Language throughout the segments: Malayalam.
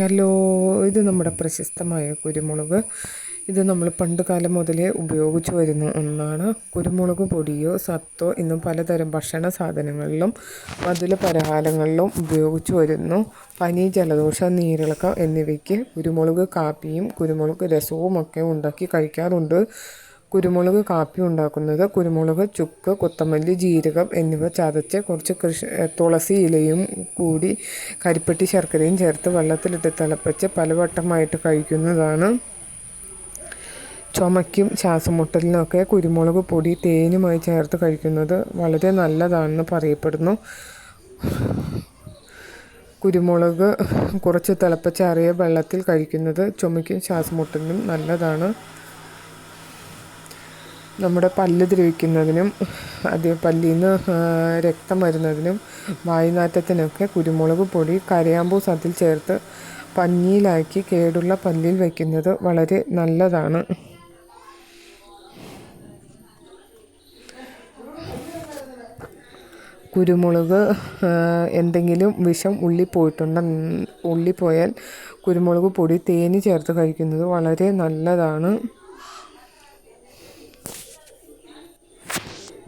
ഹലോ ഇത് നമ്മുടെ പ്രശസ്തമായ കുരുമുളക്. ഇത് നമ്മൾ പണ്ട് കാലം മുതലേ ഉപയോഗിച്ചു വരുന്ന ഒന്നാണ്. കുരുമുളക് പൊടിയോ സത്തോ ഇന്നും പലതരം ഭക്ഷണ സാധനങ്ങളിലും മധുര പലഹാരങ്ങളിലും ഉപയോഗിച്ചു വരുന്നു. പനി ജലദോഷം നീരിളക്കം എന്നിവയ്ക്ക് കുരുമുളക് കാപ്പിയും കുരുമുളക് രസവും ഒക്കെ ഉണ്ടാക്കി കഴിക്കാറുണ്ട്. കുരുമുളക് കാപ്പി ഉണ്ടാക്കുന്നത് കുരുമുളക് ചുക്ക് കൊത്തമല്ലി ജീരകം എന്നിവ ചതച്ച് കുറച്ച് കൃഷി തുളസി ഇലയും കൂടി കരിപ്പെട്ടി ശർക്കരയും ചേർത്ത് വെള്ളത്തിലിട്ട് തിളപ്പിച്ച് പലവട്ടമായിട്ട് കഴിക്കുന്നതാണ്. ചുമയ്ക്കും ശ്വാസമുട്ടലിനൊക്കെ കുരുമുളക് പൊടി തേനുമായി ചേർത്ത് കഴിക്കുന്നത് വളരെ നല്ലതാണെന്ന് പറയപ്പെടുന്നു. കുരുമുളക് കുറച്ച് തിളപ്പിച്ചാറിയ വെള്ളത്തിൽ കഴിക്കുന്നത് ചുമയ്ക്കും ശ്വാസമുട്ടലിനും നല്ലതാണ്. നമ്മുടെ പല്ല് ദ്രവിക്കുന്നതിനും അത് പല്ലിൽ നിന്ന് രക്തം വരുന്നതിനും വായുനാറ്റത്തിനൊക്കെ കുരുമുളക് പൊടി കരയാമ്പൂ സത്തിൽ ചേർത്ത് പഞ്ഞിയിലാക്കി കേടുള്ള പല്ലിൽ വയ്ക്കുന്നത് വളരെ നല്ലതാണ്. കുരുമുളക് എന്തെങ്കിലും വിഷം ഉള്ളി പോയിട്ടുണ്ട ഉള്ളി പോയാൽ കുരുമുളക് പൊടി തേന് ചേർത്ത് കഴിക്കുന്നത് വളരെ നല്ലതാണ്.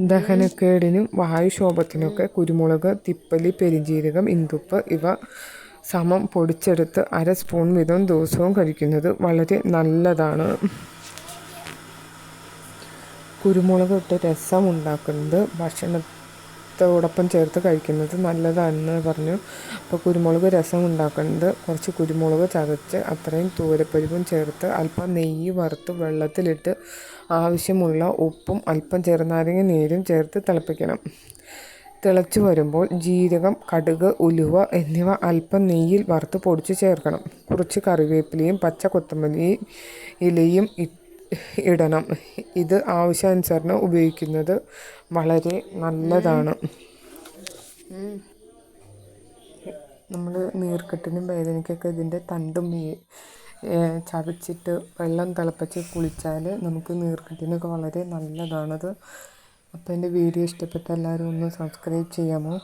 ദഹനക്കേടിനും വായുക്ഷോഭത്തിനൊക്കെ കുരുമുളക് തിപ്പലി പെരിഞ്ജീരകം ഇന്തുപ്പ് ഇവ സമം പൊടിച്ചെടുത്ത് അര സ്പൂൺ വീതം ദിവസവും കഴിക്കുന്നത് വളരെ നല്ലതാണ്. കുരുമുളക് ഇട്ട് രസം ഉണ്ടാക്കുന്നത് ഭക്ഷണത്തോടൊപ്പം ചേർത്ത് കഴിക്കുന്നത് നല്ലതാണെന്ന് പറഞ്ഞു. അപ്പോൾ കുരുമുളക് രസം ഉണ്ടാക്കുന്നത് കുറച്ച് കുരുമുളക് ചതച്ച് അത്രയും തൂരപ്പരിപ്പും ചേർത്ത് അല്പം നെയ്യ് വറുത്ത് വെള്ളത്തിലിട്ട് ആവശ്യമുള്ള ഉപ്പും അല്പം ചെറുനാരങ്ങ നീരും ചേർത്ത് തിളപ്പിക്കണം. തിളച്ചു വരുമ്പോൾ ജീരകം കടുക് ഉലുവ എന്നിവ അല്പം നെയ്യിൽ വറുത്ത് പൊടിച്ച് ചേർക്കണം. കുറച്ച് കറിവേപ്പിലയും പച്ച കൊത്തമല്ലിയും ഇലയും ഇടണം. ഇത് ആവശ്യാനുസരണം ഉപയോഗിക്കുന്നത് വളരെ നല്ലതാണ്. നമ്മൾ നീർക്കെട്ടിനും വേദനയ്ക്കൊക്കെ ഇതിന്റെ തണ്ടും ചതച്ചിട്ട് വെള്ളം തിളപ്പിച്ച് കുളിച്ചാൽ നമുക്ക് നീർക്കെട്ടിനൊക്കെ വളരെ നല്ലതാണത്. അപ്പോൾ എന്റെ വീഡിയോ ഇഷ്ടപ്പെട്ട എല്ലാവരും ഒന്ന് സബ്സ്ക്രൈബ് ചെയ്യാമോ?